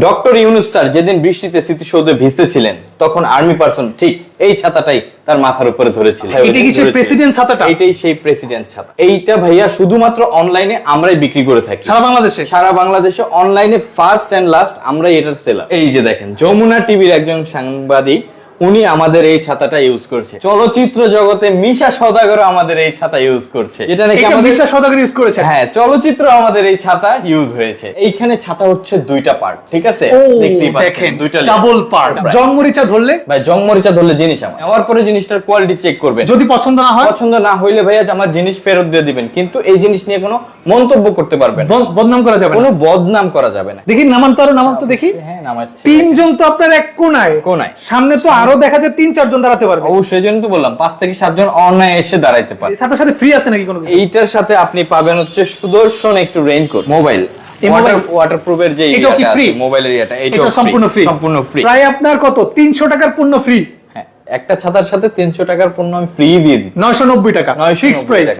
Doctor Yunus sir যেদিন বৃষ্টিতে স্মৃতিসৌধে ভিজতেছিলেন তখন আর্মি পার্সন ঠিক এই ছাতাটাই তার মাথার উপরে ধরেছিল। এটা কি সেই প্রেসিডেন্ট ছাতাটা? এটাই সেই প্রেসিডেন্ট ছাতা। এইটা ভাইয়া শুধুমাত্র অনলাইনে আমরাই বিক্রি করে থাকি। সারা বাংলাদেশে? সারা বাংলাদেশে অনলাইনে ফার্স্ট এন্ড লাস্ট আমরাই এটার সেলার এই যে দেখেন যমুনা টিভির একজন সাংবাদিক উনি আমাদের এই ছাতাটা ইউজ করছে। চলচ্চিত্র জগতে মিশা সদাগর আমাদের এই ছাতা ইউজ করছে। যেটা নাকি আমাদের বিশ্বাস সদাগর ইউজ করেছেন? হ্যাঁ চলচ্চিত্র আমাদের এই ছাতা ইউজ হয়েছে। এইখানে ছাতা হচ্ছে দুইটা পার্ট ঠিক আছে? দেখতেই পাচ্ছেন। দুইটা ডাবল পার্ট জন্মরিচা ধরলে? ভাই জংমরিচা ধরলে জিনিস আমার। নেওয়ার পরে জিনিসটার কোয়ালিটি চেক করবেন। যদি পছন্দ না হয়? পছন্দ না হইলে ভাইয়া আমার জিনিস ফেরত দিয়ে দিবেন। কিন্তু এই জিনিস নিয়ে কোনো মন্তব্য করতে পারবেন বদনাম করা যাবে কোনো বদনাম করা যাবে না। দেখি নামান তো আরও নামান তো দেখি। হ্যাঁ নামাচ্ছি। তিনজন তো আপনার এক কোনায়। কোনায়। সামনে তো আরও দেখা যায় তিন চারজন দাঁড়াতে পারবে। অবশ্যই জন্য তো বললাম পাঁচ থেকে সাতজন অনায় এসে দাঁড়াইতে পারে। সাথে সাথে ফ্রি আছে নাকি কোনো কিছু? এইটার সাথে আপনি পাবেন হচ্ছে সুদর্শন একটু রেইনকোট মোবাইল এই ওয়াটার মোবাইল- ওয়াটারপ্রুফের যে এটাও কি free? মোবাইলের ইয়েটা এটা সম্পূর্ণ ফ্রি সম্পূর্ণ ফ্রি প্রায় আপনার কত? তিনশো টাকার পণ্য ফ্রি হ্যাঁ একটা ছাতার সাথে তিনশো টাকার পণ্য আমি ফ্রি দিয়ে দিই নয়শো নব্বই টাকা। 990 ফিক্সড প্রাইস টাকা।